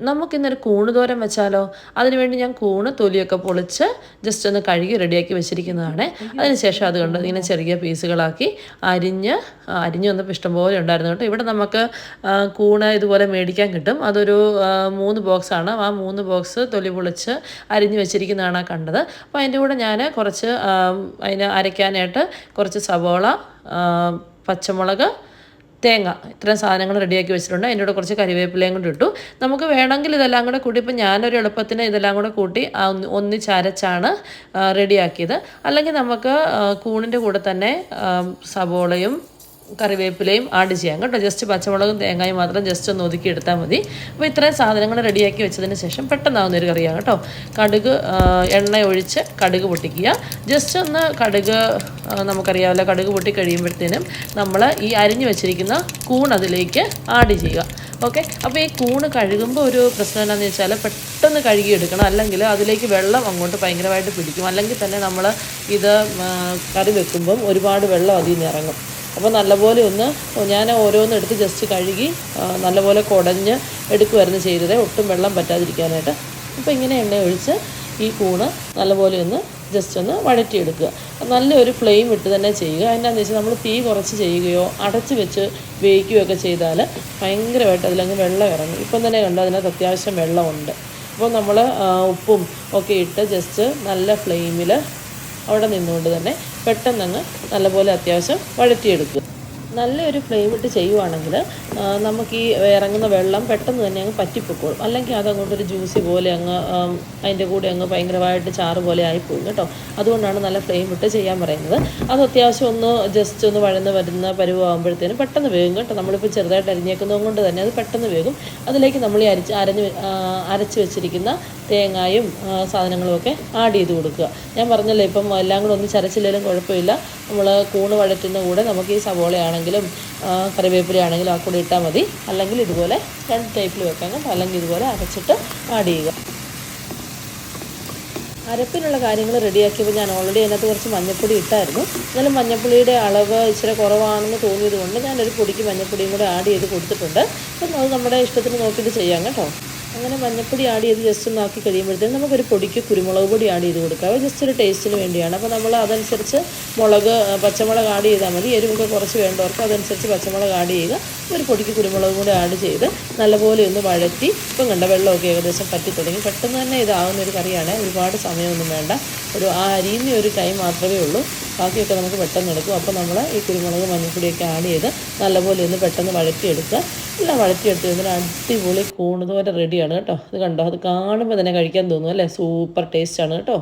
നമുക്കിന്നൊരു കൂണ് തോരൻ വെച്ചാലോ? അതിനുവേണ്ടി ഞാൻ കൂണ് തൊലിയൊക്കെ പൊളിച്ച് ജസ്റ്റ് ഒന്ന് കഴുകി റെഡിയാക്കി വെച്ചിരിക്കുന്നതാണ്. അതിനുശേഷം അത് കണ്ട് ഇങ്ങനെ ചെറിയ പീസുകളാക്കി അരിഞ്ഞ് അരിഞ്ഞ് വന്നപ്പോൾ ഇഷ്ടംപോലെ ഉണ്ടായിരുന്നു കേട്ടോ. ഇവിടെ നമുക്ക് കൂണ് ഇതുപോലെ മേടിക്കാൻ കിട്ടും. അതൊരു മൂന്ന് ബോക്സാണ് ആ മൂന്ന് ബോക്സ് തൊലി പൊളിച്ച് അരിഞ്ഞ് വെച്ചിരിക്കുന്നതാണ് കണ്ടത്. അപ്പോൾ അതിന്റെ കൂടെ ഞാൻ കുറച്ച് അതിന് അരയ്ക്കാനായിട്ട് കുറച്ച് സവോള പച്ചമുളക് തേങ്ങ ഇത്രയും സാധനങ്ങൾ റെഡിയാക്കി വെച്ചിട്ടുണ്ട്. അതിന്റെ കൂടെ കുറച്ച് കരിവേപ്പിലയും കൂടി ഇട്ടു. നമുക്ക് വേണമെങ്കിൽ ഇതെല്ലാം കൂടെ കൂട്ടി ഇപ്പം ഞാനൊരു എളുപ്പത്തിന് ഇതെല്ലാം കൂടെ കൂട്ടി ഒന്നിച്ചരച്ചാണ് റെഡിയാക്കിയത്. അല്ലെങ്കിൽ നമുക്ക് കൂണിന്റെ കൂടെ തന്നെ സവോളയും കറിവേപ്പിലയും ആഡ് ചെയ്യാം കേട്ടോ. ജസ്റ്റ് പച്ചമുളകും തേങ്ങയും മാത്രം ജസ്റ്റ് ഒന്ന് ഒതുക്കി എടുത്താൽ മതി. അപ്പോൾ ഇത്രയും സാധനങ്ങൾ റെഡിയാക്കി വെച്ചതിന് ശേഷം പെട്ടെന്നാവുന്ന ഒരു കറിയാണ് കേട്ടോ. കടുക് എണ്ണ ഒഴിച്ച് കടുക് പൊട്ടിക്കുക. ജസ്റ്റ് ഒന്ന് കടുക് നമുക്കറിയാമല്ലോ കടുക് പൊട്ടി കഴിയുമ്പോഴത്തേനും നമ്മൾ ഈ അരിഞ്ഞു വെച്ചിരിക്കുന്ന കൂൺ അതിലേക്ക് ആഡ് ചെയ്യുക. ഓക്കെ അപ്പോൾ ഈ കൂണ് കഴുകുമ്പോൾ ഒരു പ്രശ്നം എന്താണെന്ന് വെച്ചാൽ പെട്ടെന്ന് കഴുകിയെടുക്കണം അല്ലെങ്കിൽ അതിലേക്ക് വെള്ളം അങ്ങോട്ട് ഭയങ്കരമായിട്ട് പിടിക്കും. അല്ലെങ്കിൽ തന്നെ നമ്മൾ ഇത് കറി വെക്കുമ്പം ഒരുപാട് വെള്ളം അതിൽ നിന്ന് ഇറങ്ങും. അപ്പോൾ നല്ലപോലെ ഒന്ന് ഞാൻ ഓരോന്ന് എടുത്ത് ജസ്റ്റ് കഴുകി നല്ലപോലെ കുടഞ്ഞ് എടുക്കുമായിരുന്നു ചെയ്തത്. ഒട്ടും വെള്ളം പറ്റാതിരിക്കാനായിട്ട്. അപ്പോൾ ഇങ്ങനെ എണ്ണ ഒഴിച്ച് ഈ കൂണ് നല്ലപോലെ ഒന്ന് ജസ്റ്റ് ഒന്ന് വഴറ്റിയെടുക്കുക. നല്ലൊരു ഫ്ലെയിം ഇട്ട് തന്നെ ചെയ്യുക. എന്നാന്ന് വെച്ചാൽ നമ്മൾ തീ കുറച്ച് ചെയ്യുകയോ അടച്ച് വെച്ച് വേവിക്കുകയോ ഒക്കെ ചെയ്താൽ ഭയങ്കരമായിട്ട് അതിലങ്ങ് വെള്ളം ഇറങ്ങും. ഇപ്പം തന്നെ കണ്ട് അതിനകത്ത് അത്യാവശ്യം വെള്ളമുണ്ട്. അപ്പോൾ നമ്മൾ ഉപ്പും ഒക്കെ ഇട്ട് ജസ്റ്റ് നല്ല ഫ്ലെയിമിൽ അവിടെ നിന്നുകൊണ്ട് തന്നെ പെട്ടെന്നങ്ങ് നല്ലപോലെ അത്യാവശ്യം വഴറ്റിയെടുക്കുക. നല്ലൊരു ഫ്ലെയിം ഇട്ട് ചെയ്യുവാണെങ്കിൽ നമുക്ക് ഈ ഇറങ്ങുന്ന വെള്ളം പെട്ടെന്ന് തന്നെ അങ്ങ് പറ്റിപ്പോക്കോളും. അല്ലെങ്കിൽ അതങ്ങോട്ടൊരു ജ്യൂസി പോലെ അങ്ങ് അതിന്റെ കൂടെ അങ്ങ് ഭയങ്കരമായിട്ട് ചാറ് പോലെ ആയിപ്പോകും കേട്ടോ. അതുകൊണ്ടാണ് നല്ല ഫ്ലെയിം ഇട്ട് ചെയ്യാൻ പറയുന്നത്. അത് അത്യാവശ്യം ഒന്ന് ജസ്റ്റ് ഒന്ന് വഴന്ന് വരുന്ന പരുവാകുമ്പോഴത്തേനും പെട്ടെന്ന് വേകും കേട്ടോ. നമ്മളിപ്പോൾ ചെറുതായിട്ട് അരിഞ്ഞേക്കുന്നത് കൊണ്ട് തന്നെ അത് പെട്ടെന്ന് വേകും അതിലേക്ക് നമ്മൾ ഈ അരച്ച് അരഞ്ഞ് അരച്ച് വെച്ചിരിക്കുന്ന തേങ്ങായും സാധനങ്ങളുമൊക്കെ ആഡ് ചെയ്ത് കൊടുക്കുക. ഞാൻ പറഞ്ഞല്ലോ ഇപ്പം എല്ലാം കൂടെ ഒന്ന് ചരച്ചില്ലെങ്കിലും കുഴപ്പമില്ല. നമ്മൾ കൂണ് വഴറ്റുന്ന കൂടെ നമുക്ക് ഈ സവോളയാണെങ്കിലും ആ, കറിവേപ്പിലയാണെങ്കിലും ആ കൂടി ഇട്ടാൽ മതി. അല്ലെങ്കിൽ ഇതുപോലെ രണ്ട് ടൈപ്പിൽ വെക്കാം അല്ലെങ്കിൽ ഇതുപോലെ അരച്ചിട്ട് ആഡ് ചെയ്യുക. അരപ്പിനുള്ള കാര്യങ്ങൾ റെഡിയാക്കിയപ്പോൾ ഞാൻ ഓൾറെഡി അതിനകത്ത് കുറച്ച് മഞ്ഞൾപ്പൊടി ഇട്ടായിരുന്നു. എന്നാലും മഞ്ഞൾപ്പൊടിയുടെ അളവ് ഇച്ചിരി കുറവാണെന്ന് തോന്നിയത് കൊണ്ട് ഞാനൊരു പൊടിക്ക് മഞ്ഞൾപ്പൊടിയും കൂടെ ആഡ് ചെയ്ത് കൊടുത്തിട്ടുണ്ട്. അപ്പം അത് നമ്മുടെ ഇഷ്ടത്തിന് നോക്കിയിട്ട് ചെയ്യാം കേട്ടോ. അങ്ങനെ മഞ്ഞപ്പൊടി ആഡ് ചെയ്ത് ജസ്റ്റ് ഒന്ന് ആക്കി കഴിയുമ്പോഴത്തേക്കും നമുക്കൊരു പൊടിക്ക് കുരുമുളക് പൊടി ആഡ് ചെയ്ത് കൊടുക്കാം. ജസ്റ്റ് ഒരു ടേസ്റ്റിന് വേണ്ടിയാണ്. അപ്പോൾ നമ്മൾ അതനുസരിച്ച് മുളക് പച്ചമുളക് ആഡ് ചെയ്താൽ മതി. എരിവൊക്കെ കുറച്ച് വേണ്ടവർക്ക് അതനുസരിച്ച് പച്ചമുളക് ആഡ് ചെയ്യുക. ഒരു പൊടിക്ക് കുരുമുളകും കൂടി ആഡ് ചെയ്ത് നല്ലപോലെ ഒന്ന് വഴറ്റി ഇപ്പം കണ്ട വെള്ളമൊക്കെ ഏകദേശം പറ്റി തുടങ്ങി. പെട്ടെന്ന് തന്നെ ഇതാവുന്ന ഒരു കറിയാണ്. ഒരുപാട് സമയമൊന്നും വേണ്ട. ഒരു ആ അരിയുന്ന ഒരു ടൈം മാത്രമേ ഉള്ളൂ. ബാക്കിയൊക്കെ നമുക്ക് പെട്ടെന്ന് എടുക്കും. അപ്പോൾ നമ്മൾ ഈ കുരുമുളക് മഞ്ഞൾപ്പൊടിയൊക്കെ ആഡ് ചെയ്ത് നല്ലപോലെ ഒന്ന് പെട്ടെന്ന് വഴറ്റിയെടുക്കുക. എല്ലാം വഴറ്റിയെടുത്ത്. ഇതിന് അടിപൊളി കൂണുതോര റെഡിയാണ് കേട്ടോ. ഇത് കണ്ടോ? അത് കാണുമ്പോൾ തന്നെ കഴിക്കാൻ തോന്നും അല്ലേ? സൂപ്പർ ടേസ്റ്റാണ് കേട്ടോ.